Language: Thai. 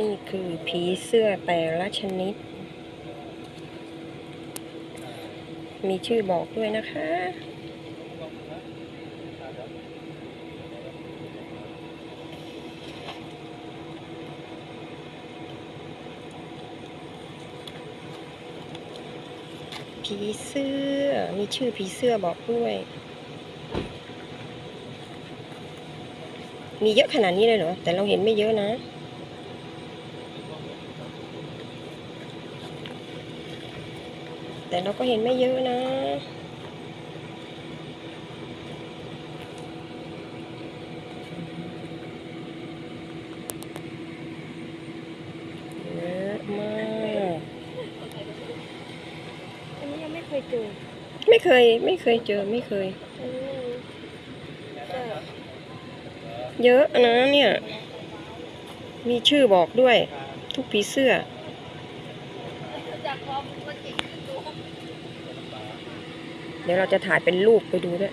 นี่คือผีเสื้อแต่ละชนิด มีชื่อบอกด้วยนะคะ ผีเสื้อ มีชื่อผีเสื้อบอกด้วย มีเยอะขนาดนี้เลยเหรอ แต่เราเห็นไม่เยอะนะ แต่เราก็เห็นไม่เยอะนะเยอะมากอันนี้ยังไม่เคยเจอไม่เคย ไม่เคยเจอไม่เคย อันนี้ก็เยอะนะเนี่ย มีชื่อบอกด้วย ทุกผีเสื้อ จากความมันเก่งขึ้นดู เดี๋ยวเราจะถ่ายเป็นรูปไปดูด้วย